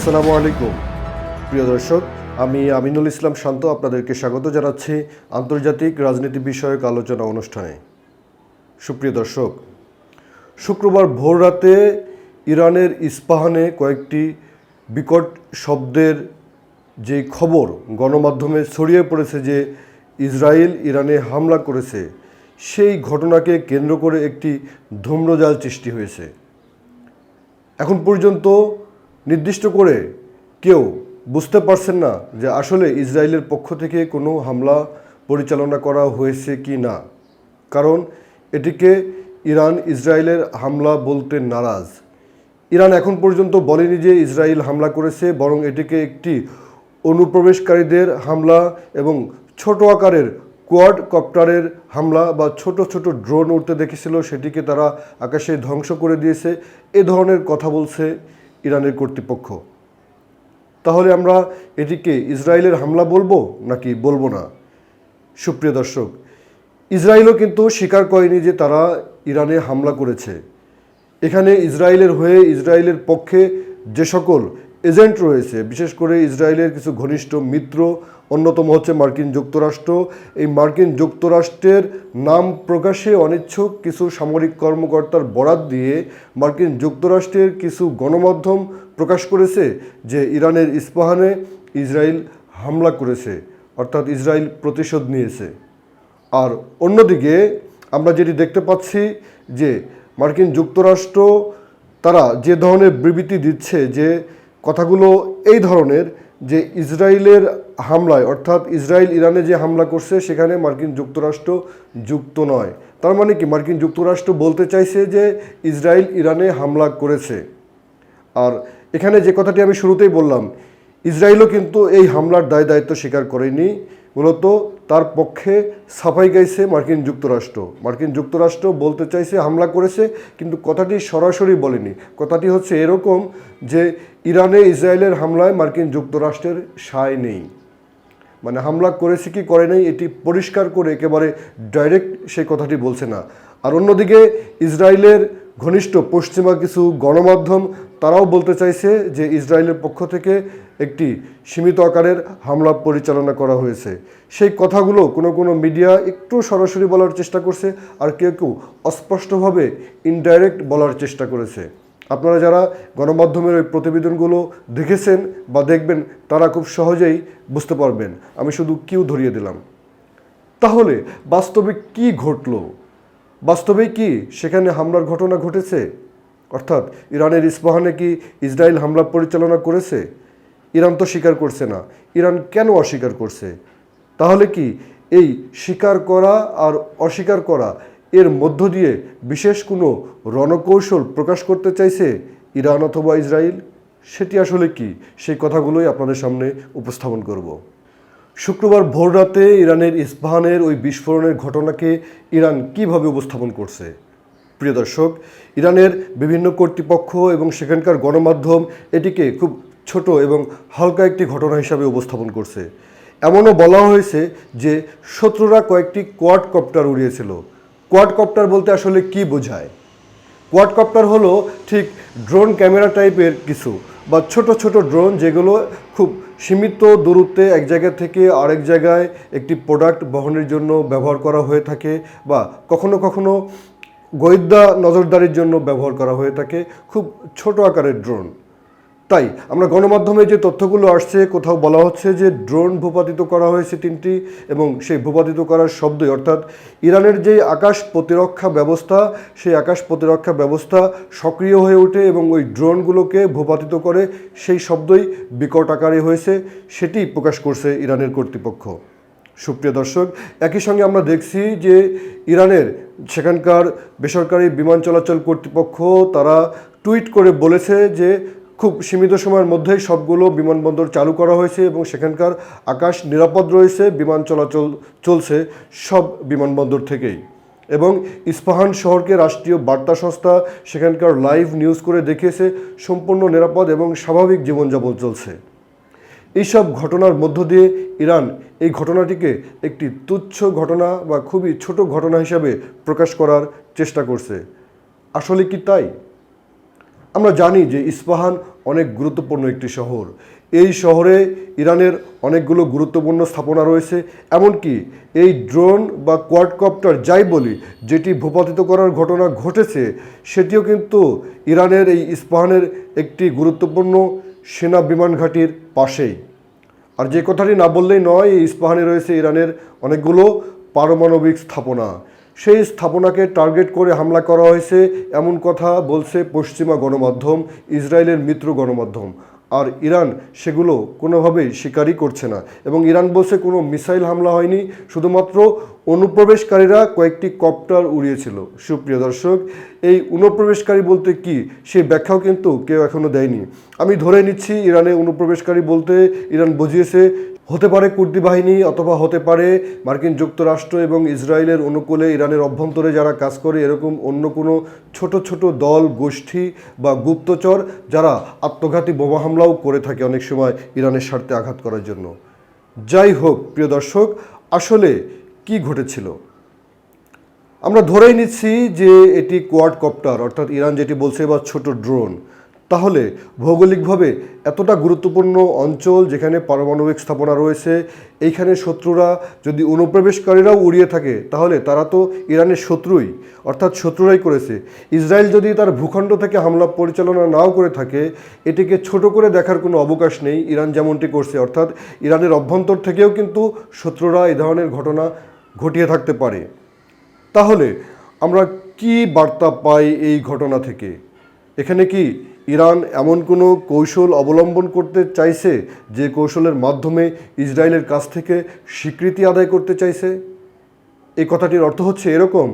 আসসালামু আলাইকুম। প্রিয় দর্শক, আমি আমিনুল ইসলাম শান্ত আপনাদেরকে স্বাগত জানাচ্ছি আন্তর্জাতিক রাজনীতি বিষয়ক আলোচনা অনুষ্ঠানে। সুপ্রিয় দর্শক, শুক্রবার ভোর রাতে ইরানের ইস্পাহানে কয়েকটি বিকট শব্দের যে খবর গণমাধ্যমে ছড়িয়ে পড়েছে যে ইসরায়েল ইরানে হামলা করেছে, সেই ঘটনাকে কেন্দ্র করে একটি ধূম্রজাল সৃষ্টি হয়েছে। এখন পর্যন্ত নির্দিষ্ট করে কেউ বুঝতে পারছেন না যে আসলে ইসরায়েলের পক্ষ থেকে কোনো হামলা পরিচালনা করা হয়েছে কি না। কারণ এটিকে ইরান ইসরায়েলের হামলা বলতে নারাজ। ইরান এখন পর্যন্ত বলেনি যে ইসরায়েল হামলা করেছে, বরং এটিকে একটি অনুপ্রবেশকারীদের হামলা এবং ছোট আকারের কোয়াড কপ্টারের হামলা বা ছোট ছোট ড্রোন উঠতে দেখেছিল, সেটিকে তারা আকাশে ধ্বংস করে দিয়েছে। এ ধরনের কথা বলছে ইরানের কর্তৃপক্ষ। তাহলে আমরা এটিকে ইসরায়েলের হামলা বলব নাকি বলব না? সুপ্রিয় দর্শক, ইসরায়েলও কিন্তু স্বীকার করেনি যে তারা ইরানে হামলা করেছে। এখানে ইসরায়েলের হয়ে ইসরায়েলের পক্ষে যে সকল এজেন্ট রয়েছে, বিশেষ করে ইসরায়েলের কিছু ঘনিষ্ঠ মিত্র, অন্যতম হচ্ছে মার্কিন যুক্তরাষ্ট্র। এই মার্কিন যুক্তরাষ্ট্রের নাম প্রকাশে অনিচ্ছুক কিছু সামরিক কর্মকর্তার বরাত দিয়ে মার্কিন যুক্তরাষ্ট্রের কিছু গণমাধ্যম প্রকাশ করেছে যে ইরানের ইস্পাহানে ইসরায়েল হামলা করেছে, অর্থাৎ ইসরায়েল প্রতিশোধ নিয়েছে। আর অন্যদিকে আমরা যেটি দেখতে পাচ্ছি যে মার্কিন যুক্তরাষ্ট্র তারা যে ধরনের বিবৃতি দিচ্ছে যে কথাগুলো এই ধরনের যে ইসরায়েলের হামলায়, অর্থাৎ ইসরায়েল ইরানে যে হামলা করছে, সেখানে মার্কিন যুক্তরাষ্ট্র যুক্ত নয়। তার মানে কি? মার্কিন যুক্তরাষ্ট্র বলতে চাইছে যে ইসরায়েল ইরানে হামলা করেছে। আর এখানে যে কথাটি আমি শুরুতেই বললাম, ইসরায়েলও কিন্তু এই হামলার দায় দায়িত্ব স্বীকার করেনি। মূলত তার পক্ষে সাফাই গাইছে মার্কিন যুক্তরাষ্ট্র। মার্কিন যুক্তরাষ্ট্র বলতে চাইছে, হামলা করেছে, কিন্তু কথাটি সরাসরি বলেনি। কথাটি হচ্ছে এরকম যে ইরানে ইসরায়েলের হামলায় মার্কিন যুক্তরাষ্ট্রের সায় নেই। মানে হামলা করেছে কি করে নাই, এটি পরিষ্কার করে একেবারে ডাইরেক্ট সেই কথাটি বলছে না। আর অন্যদিকে ইসরায়েলের ঘনিষ্ঠ পশ্চিমা কিছু গণমাধ্যম তারাও বলতে চাইছে যে ইসরায়েলের পক্ষ থেকে একটি সীমিত আকারের হামলা পরিচালনা করা হয়েছে। সেই কথাগুলো কোনো কোনো মিডিয়া একটু সরাসরি বলার চেষ্টা করছে আর কেউ কেউ অস্পষ্টভাবে ইনডাইরেক্ট বলার চেষ্টা করেছে। আপনারা যারা গণমাধ্যমের ওই প্রতিবেদনগুলো দেখেছেন বা দেখবেন, তারা খুব সহজেই বুঝতে পারবেন। আমি শুধু কিউ ধরিয়ে দিলাম। তাহলে বাস্তবে কি ঘটলো? বাস্তবে কি সেখানে হামলার ঘটনা ঘটেছে? অর্থাৎ ইরানের ইস্পাহানে কি ইসরায়েল হামলা পরিচালনা করেছে? ইরান তো স্বীকার করছে না। ইরান কেন অস্বীকার করছে? তাহলে কি এই স্বীকার করা আর অস্বীকার করা এর মধ্য দিয়ে বিশেষ কোনো রণকৌশল প্রকাশ করতে চাইছে ইরান অথবা ইসরায়েল? সেটি আসলে কি? সেই কথাগুলোই আপনাদের সামনে উপস্থাপন করব। শুক্রবার ভোররাতে ইরানের ইস্পাহানের ওই বিস্ফোরণের ঘটনাকে ইরান কীভাবে উপস্থাপন করছে? প্রিয় দর্শক, ইরানের বিভিন্ন কর্তৃপক্ষ এবং সেখানকার গণমাধ্যম এটিকে খুব ছোট এবং হালকা একটি ঘটনা হিসাবে উপস্থাপন করছে। এমনও বলা হয়েছে যে শত্রুরা কয়েকটি কোয়াড কপ্টার উড়িয়েছিল। কোয়াড কপ্টার বলতে আসলে কি বোঝায়? কোয়াডকপ্টার হলো ঠিক ড্রোন ক্যামেরা টাইপের কিছু। বা ছোট ছোট ড্রোন যেগুলো খুব সীমিত দূরত্বে এক জায়গা থেকে আরেক জায়গায় একটি প্রোডাক্ট বহনের জন্য ব্যবহার করা হয়ে থাকে বা কখনো কখনো গোয়েন্দা নজরদারির জন্য ব্যবহার করা হয়ে থাকে। খুব ছোট আকারের ড্রোন তাই আমরা গণমাধ্যমে যে তথ্যগুলো আসছে, কোথাও বলা হচ্ছে যে ড্রোন ভূপাতিত করা হয়েছে তিনটি এবং সেই ভূপাতিত করার শব্দই, অর্থাৎ ইরানের যে আকাশ প্রতিরক্ষা ব্যবস্থা, সেই আকাশ প্রতিরক্ষা ব্যবস্থা সক্রিয় হয়ে ওঠে এবং ওই ড্রোনগুলোকে ভূপাতিত করে সেই শব্দই বিকট আকারে হয়েছে সেটি প্রকাশ করছে ইরানের কর্তৃপক্ষ। সুপ্রিয় দর্শক, একই সঙ্গে আমরা দেখছি যে ইরানের সেখানকার বেসরকারি বিমান চলাচল কর্তৃপক্ষ, তারা টুইট করে বলেছে যে খুব সীমিত সময়ের মধ্যেই সবগুলো বিমানবন্দর চালু করা হয়েছে এবং সেখানকার আকাশ নিরাপদ রয়েছে, বিমান চলাচল চলছে সব বিমানবন্দর থেকেই। এবং ইস্পাহান শহরকে রাষ্ট্রীয় বার্তা সংস্থা সেখানকার লাইভ নিউজ করে দেখিয়েছে, সম্পূর্ণ নিরাপদ এবং স্বাভাবিক জীবনযাপন চলছে। এইসব ঘটনার মধ্য দিয়ে ইরান এই ঘটনাটিকে একটি তুচ্ছ ঘটনা বা খুবই ছোট ঘটনা হিসাবে প্রকাশ করার চেষ্টা করছে। আসলে কি তাই? আমরা জানি যে ইস্পাহান অনেক গুরুত্বপূর্ণ একটি শহর। এই শহরে ইরানের অনেকগুলো গুরুত্বপূর্ণ স্থাপনা রয়েছে, এমনকি এই ড্রোন বা কোয়াডকপ্টার যাই বলি, যেটি ভূপাতিত করার ঘটনা ঘটেছে, সেটিও কিন্তু ইরানের এই ইস্পাহানের একটি গুরুত্বপূর্ণ সেনা বিমান ঘাঁটির পাশেই। আর যে কথাটি না বললেই নয়, এই ইস্পাহানে রয়েছে ইরানের অনেকগুলো পারমাণবিক স্থাপনা। সেই স্থাপনাকে টার্গেট করে হামলা করা হয়েছে, এমন কথা বলছে পশ্চিমা গণমাধ্যম, ইসরায়েলের মিত্র গণমাধ্যম। আর ইরান সেগুলো কোনোভাবেই স্বীকারই করছে না। এবং ইরান বলছে কোনো মিসাইল হামলা হয়নি, শুধুমাত্র অনুপ্রবেশকারীরা কয়েকটি কপ্টার উড়িয়েছিল। সুপ্রিয় দর্শক, এই অনুপ্রবেশকারী বলতে কি সেই ব্যাখ্যাও কিন্তু কেউ এখনও দেয়নি। আমি ধরে নিচ্ছি, ইরানে অনুপ্রবেশকারী বলতে ইরান বুঝিয়েছে হতে পারে কুর্দি বাহিনী অথবা হতে পারে মার্কিন যুক্তরাষ্ট্র এবং ইসরায়েলের অনুকূলে ইরানের অভ্যন্তরে যারা কাজ করে, এরকম অন্য কোনো ছোট ছোট দল, গোষ্ঠী বা গুপ্তচর যারা আত্মঘাতী বোমা হামলাও করে থাকে অনেক সময় ইরানের স্বার্থে আঘাত করার জন্য। যাই হোক, প্রিয় দর্শক, আসলে কি ঘটেছিল? আমরা ধরেই নিচ্ছি যে এটি কোয়াড কপ্টার, অর্থাৎ ইরান যেটি বলছে বা ছোট ড্রোন। তাহলে ভৌগোলিকভাবে এতটা গুরুত্বপূর্ণ অঞ্চল যেখানে পারমাণবিক স্থাপনা রয়েছে, এইখানে শত্রুরা যদি অনুপ্রবেশকারীরাও উড়িয়ে থাকে, তাহলে তারা তো ইরানের শত্রুই। অর্থাৎ শত্রুরাই করেছে। ইসরায়েল যদি তার ভূখণ্ড থেকে হামলা পরিচালনা নাও করে থাকে, এটিকে ছোট করে দেখার কোনো অবকাশ নেই ইরান যেমনটি করছে। অর্থাৎ ইরানের অভ্যন্তর থেকেও কিন্তু শত্রুরা এই ধরনের ঘটনা ঘটিয়ে থাকতে পারে। তাহলে আমরা কি বার্তা পাই এই ঘটনা থেকে? এখানে কি ইরান এমন কোনো কৌশল অবলম্বন করতে চাইছে যে কৌশলের মাধ্যমে ইসরায়েলের কাছ থেকে স্বীকৃতি আদায় করতে চাইছে? এই কথাটির অর্থ হচ্ছে এরকম।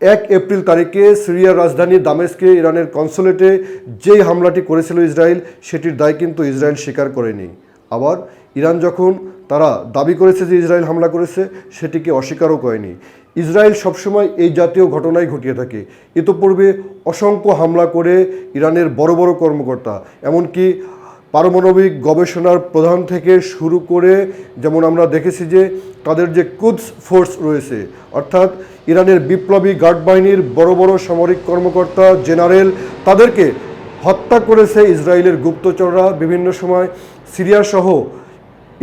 এক এপ্রিল তারিখে সিরিয়ার রাজধানী দামেস্কে ইরানের কনসুলেটে যেই হামলাটি করেছিল ইসরায়েল, সেটির দায় কিন্তু ইসরায়েল স্বীকার করেনি। আবার ইরান যখন তারা দাবি করেছে যে ইসরায়েল হামলা করেছে, সেটিকে অস্বীকারও করেনি। ইসরায়েল সবসময় এই জাতীয় ঘটনাই ঘটিয়ে থাকে। ইতোপূর্বে অসংখ্য হামলা করে ইরানের বড় বড় কর্মকর্তা, এমনকি পারমাণবিক গবেষণার প্রধান থেকে শুরু করে যেমন আমরা দেখেছি যে তাদের যে কুদস ফোর্স রয়েছে, অর্থাৎ ইরানের বিপ্লবী গার্ড বাহিনীর বড় বড় সামরিক কর্মকর্তা, জেনারেল, তাদেরকে হত্যা করেছে ইসরায়েলের গুপ্তচররা বিভিন্ন সময়। সিরিয়া সহ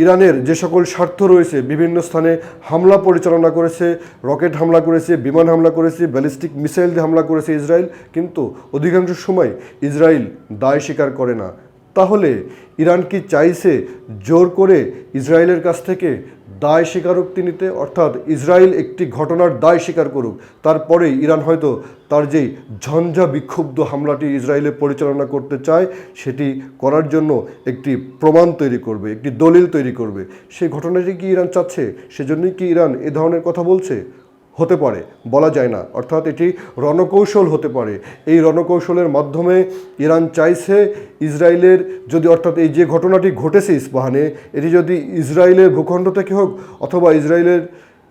ইরানের যে সকল স্বার্থ রয়েছে, বিভিন্ন স্থানে হামলা পরিচালনা করেছে, রকেট হামলা করেছে, বিমান হামলা করেছে, ব্যালিস্টিক মিসাইল দিয়ে হামলা করেছে ইসরায়েল, কিন্তু অধিকাংশ সময় ইসরায়েল দায় স্বীকার করে না। তাহলে ইরান কি চাইছে জোর করে ইসরায়েলের কাছ থেকে দায় স্বীকারোক্তি নিতে, অর্থাৎ ইসরায়েল একটি ঘটনার দায় স্বীকার করুক, তারপরেই ইরান হয়তো তার যেই ঝঞ্ঝা বিক্ষুব্ধ হামলাটি ইসরায়েলে পরিচালনা করতে চায়, সেটি করার জন্য একটি প্রমাণ তৈরি করবে, একটি দলিল তৈরি করবে। সেই ঘটনাটি কি ইরান চাচ্ছে? সেজন্যই কি ইরান এ ধরনের কথা বলছে? হতে পারে, বলা যায় না। অর্থাৎ এটি রণকৌশল হতে পারে। এই রণকৌশলের মাধ্যমে ইরান চাইছে ইসরায়েলের যদি, অর্থাৎ এই যে ঘটনাটি ঘটেছে ইস্পাহানে, এটি যদি ইসরায়েলের ভূখণ্ড থেকে হোক অথবা ইসরায়েলের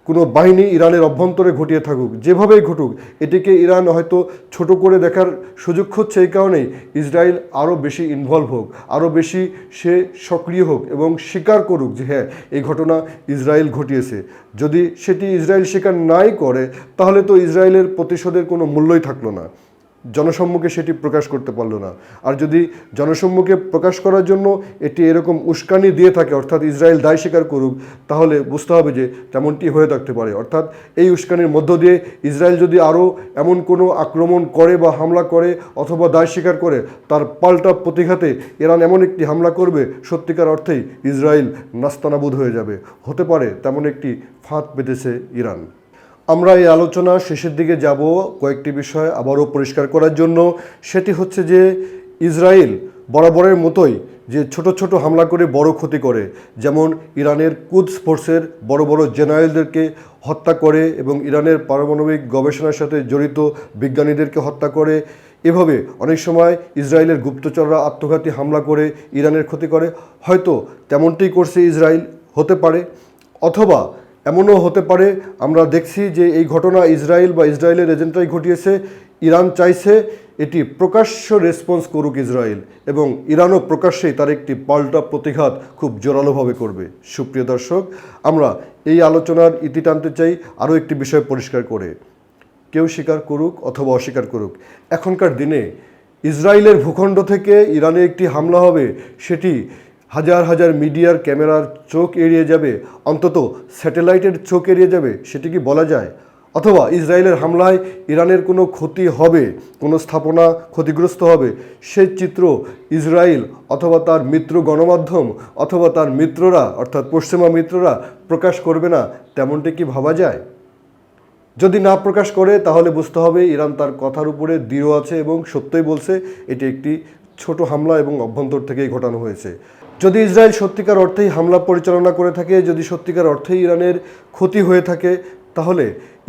কোনো বাহিনী ইরানের অভ্যন্তরে ঘটিয়ে থাকুক, যেভাবেই ঘটুক, এটিকে ইরান হয়তো ছোট করে দেখার সুযোগ হচ্ছে এই কারণেই ইসরায়েল আরও বেশি ইনভলভ হোক, আরও বেশি সে সক্রিয় হোক এবং স্বীকার করুক যে হ্যাঁ এই ঘটনা ইসরায়েল ঘটিয়েছে। যদি সেটি ইসরায়েল স্বীকার নাই করে, তাহলে তো ইসরায়েলের প্রতিশোধের কোনো মূল্যই থাকল না। জনসম্মুখে সেটি প্রকাশ করতে পারল না। আর যদি জনসম্মুখে প্রকাশ করার জন্য এটি এরকম উস্কানি দিয়ে থাকে, অর্থাৎ ইসরায়েল দায় স্বীকার করুক, তাহলে বুঝতে হবে যে তেমনটি হয়ে থাকতে পারে। অর্থাৎ এই উস্কানির মধ্য দিয়ে ইসরায়েল যদি আরও এমন কোনো আক্রমণ করে বা হামলা করে অথবা দায় স্বীকার করে, তার পাল্টা প্রতিঘাতে ইরান এমন একটি হামলা করবে, সত্যিকার অর্থেই ইসরায়েল নাস্তানাবুদ হয়ে যাবে। হতে পারে তেমন একটি ফাঁদ পেতেছে ইরান। আমরা এই আলোচনা শেষের দিকে যাব কয়েকটি বিষয় আবারও পরিষ্কার করার জন্য। সেটি হচ্ছে যে, ইসরায়েল বরাবরের মতোই যে ছোট ছোট হামলা করে বড় ক্ষতি করে, যেমন ইরানের কুদস ফোর্সের বড় বড় জেনারেলদেরকে হত্যা করে এবং ইরানের পারমাণবিক গবেষণার সাথে জড়িত বিজ্ঞানীদেরকে হত্যা করে। এভাবে অনেক সময় ইসরায়েলের গুপ্তচররা আত্মঘাতী হামলা করে ইরানের ক্ষতি করে। হয়তো তেমনটাই করছে ইসরায়েল, হতে পারে। অথবা এমনও হতে পারে, আমরা দেখছি যে এই ঘটনা ইসরায়েল বা ইসরায়েলের এজেন্টরাই ঘটিয়েছে, ইরান চাইছে এটি প্রকাশ্য রেসপন্স করুক ইসরায়েল এবং ইরানও প্রকাশ্যেই তার একটি পাল্টা প্রতিঘাত খুব জোরালোভাবে করবে। সুপ্রিয় দর্শক, আমরা এই আলোচনার ইতি টানতে চাই আরও একটি বিষয় পরিষ্কার করে। কেউ স্বীকার করুক অথবা অস্বীকার করুক, এখনকার দিনে ইসরায়েলের ভূখণ্ড থেকে ইরানে একটি হামলা হবে, সেটি হাজার হাজার মিডিয়ার ক্যামেরার চোখ এড়িয়ে যাবে, অন্তত স্যাটেলাইটের চোখ এড়িয়ে যাবে, সেটি কি বলা যায়? অথবা ইসরায়েলের হামলায় ইরানের কোনো ক্ষতি হবে, কোনো স্থাপনা ক্ষতিগ্রস্ত হবে? সেই চিত্র ইসরায়েল অথবা তার মিত্র গণমাধ্যম অথবা তার মিত্ররা, অর্থাৎ পশ্চিমা মিত্ররা প্রকাশ করবে না, তেমনটি কি ভাবা যায়? যদি না প্রকাশ করে, তাহলে বুঝতে হবে ইরান তার কথার উপরে দৃঢ় আছে এবং সত্যই বলছে, এটি একটি ছোট হামলা এবং অভ্যন্তর থেকেই ঘটানো হয়েছে। যদি ইসরায়েল সত্যিকার অর্থেই হামলা পরিচালনা করে থাকে, যদি সত্যিকার অর্থেই ইরানের ক্ষতি হয়ে থাকে, তাহলে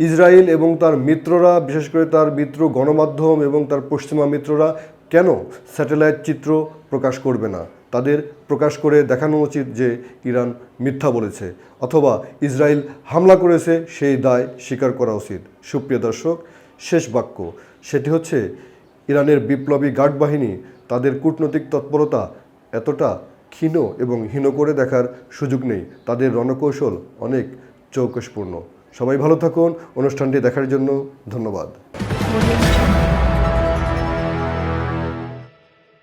ইসরায়েল এবং তার মিত্ররা, বিশেষ করে তার মিত্র গণমাধ্যম এবং তার পশ্চিমা মিত্ররা কেন স্যাটেলাইট চিত্র প্রকাশ করবে না? তাদের প্রকাশ করে দেখানো উচিত যে ইরান মিথ্যা বলেছে অথবা ইসরায়েল হামলা করেছে, সেই দায় স্বীকার করা উচিত। সুপ্রিয় দর্শক, শেষ বাক্য। সেটি হচ্ছে, ইরানের বিপ্লবী গার্ড বাহিনী, তাদের কূটনৈতিক তৎপরতা এতটা ক্ষীণ এবং হীন করে দেখার সুযোগ নেই। তাদের রণকৌশল অনেক চৌকসপূর্ণ সবাই ভালো থাকুন। অনুষ্ঠানটি দেখার জন্য ধন্যবাদ.